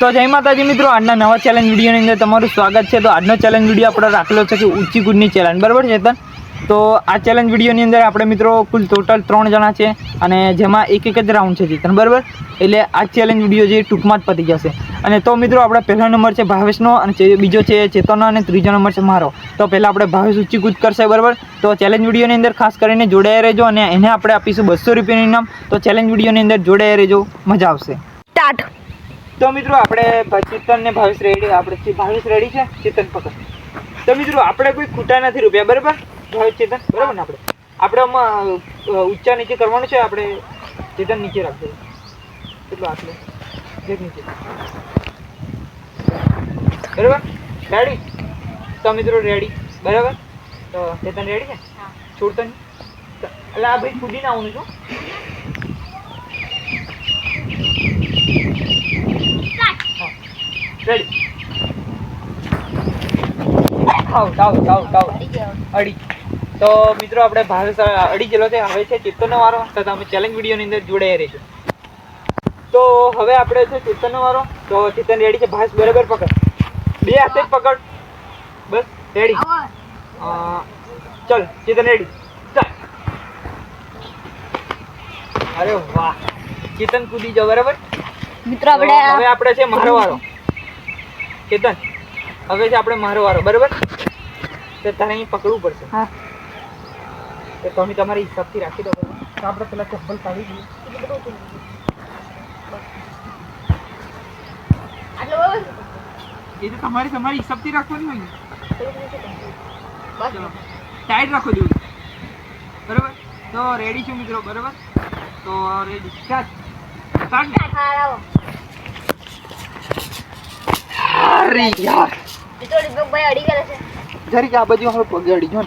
તો જય માતાજી મિત્રો, આજના નવા ચેલેન્જ વિડીયોની અંદર તમારું સ્વાગત છે. તો આજનો ચેલેન્જ વીડિયો આપણે રાખેલો છે કે ઊંચી કૂદની ચેલેન્જ બરાબર ચેતન? તો આ ચેલેન્જ વિડીયોની અંદર આપણે મિત્રો કુલ ટોટલ ત્રણ જણા છે અને જેમાં એક એક જ રાઉન્ડ છે ચેતન. બરાબર? એટલે આ ચેલેન્જ વીડિયો જે ટૂંકમાં જ પતી જશે. અને તો મિત્રો આપણે પહેલો નંબર છે ભાવેશનો અને બીજો છે ચેતનનો અને ત્રીજો નંબર છે મારો. તો પહેલાં આપણે ભાવેશ ઊંચી કૂદ કરશે, બરાબર? તો ચેલેન્જ વિડીયોની અંદર ખાસ કરીને જોડાયા રહેજો અને એને આપણે આપીશું બસો રૂપિયાનું ઇનામ. તો ચેલેન્જ વિડીયોની અંદર જોડાયા રહેજો. મજા આવશે. સ્ટાર્ટ. તો મિત્રો આપણે ચેતન ને ભાવેશ રેડી આપણે ભાવેશ રેડી છે ચેતન પકડ. તો મિત્રો આપણે કોઈ ખૂટા નથી રૂપિયા બરાબર? ભાવેશ ચેતન બરાબર ને આપણે? આપણે આમાં ઊંચા નીચે કરવાનું છે આપણે ચેતન નીચે રાખજો. કેટલું આટલું. એક નીચે. બરાબર? રેડી તો મિત્રો રેડી બરાબર? તો ચેતન રેડી છે? છોડતો નહીં. એટલે આ ભાઈ કૂદીને આવવાનું છું. અડી તો મિત્રો આપણે ભારત અડી ગયેલો છે હવે છે ચિત્તનો વારો તો તમે ચેલેન્જ વિડીયોની અંદર જોડાઈ રહીશું. તો હવે આપણે છે ચિત્તનો વારો. તો ચિત્તન રેડી છે? ભાસ બરાબર પકડ. બે હાથે પકડ. બસ રેડી ચલ ચિત્તન રેડી ચાલ. અરે વાહ. ચિત્તન કૂદી જાવ બરાબર? મિત્રો આપણે હવે આપણે છે મારો વારો. કેતન હવે છે આપણે મારો વારો બરાબર? તો તારે અહીં પકડવું પડશે. હા. તો તમે તમારી હિસાબથી રાખી દો. બરાબર તો આપણે પેલા ચપ્પલ કાઢી દઈએ. એ તો તમારી તમારી હિસાબથી રાખવાની હોય ને. ટાઈટ રાખો જોઈએ બરોબર? તો રેડી છું મિત્રો બરોબર? તો રેડી સ્ટાર્ટ સ્ટાર્ટ અરે યાર. જરી આ બાજુ આપણે પગે અડી જો.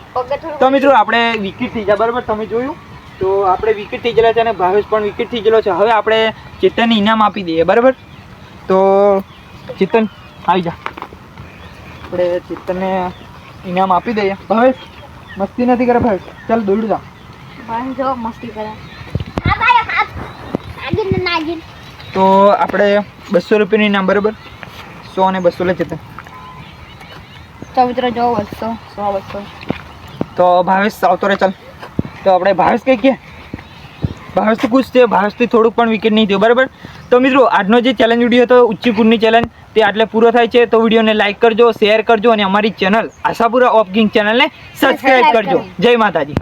તો મિત્રો આપણે વિકેટ થઈ ગયા બરાબર? તમે જોયું? તો આપણે વિકેટ થઈ ગયેલા છે અને ભાવેશ પણ વિકેટ થઈ ગયેલો છે. હવે આપણે ચેતનને ઇનામ આપી દઈએ બરાબર? તો ચેતન આવી જા. આપણે ચેતનને ઇનામ આપી દઈએ. ભાવેશ મસ્તી નથી કરે ભાઈ ચાલ દોડ જા. જો મસ્તી કરે. તો આપણે બસો રૂપિયાનું ઇનામ બરાબર? સો અને બસો લે જતા તો. મિત્રો જો બસો સો બસો. તો ભાવેશ આવતો રહે ચાલ. તો આપણે ભાવેશ કંઈ કે ભાવેશ તો ખુશ છે ભાવેશથી થોડુંક પણ વિકેટ નહીં થયું બરાબર? તો મિત્રો આજનો જે ચેલેન્જ વીડિયો હતો કુંડની ચેલેન્જ તે આટલે પૂરો થાય છે. તો વિડીયોને લાઇક કરજો શેર કરજો અને અમારી ચેનલ આશાપુરા ઓફ કિંગ ચેનલને સબસ્ક્રાઇબ કરજો. જય માતાજી.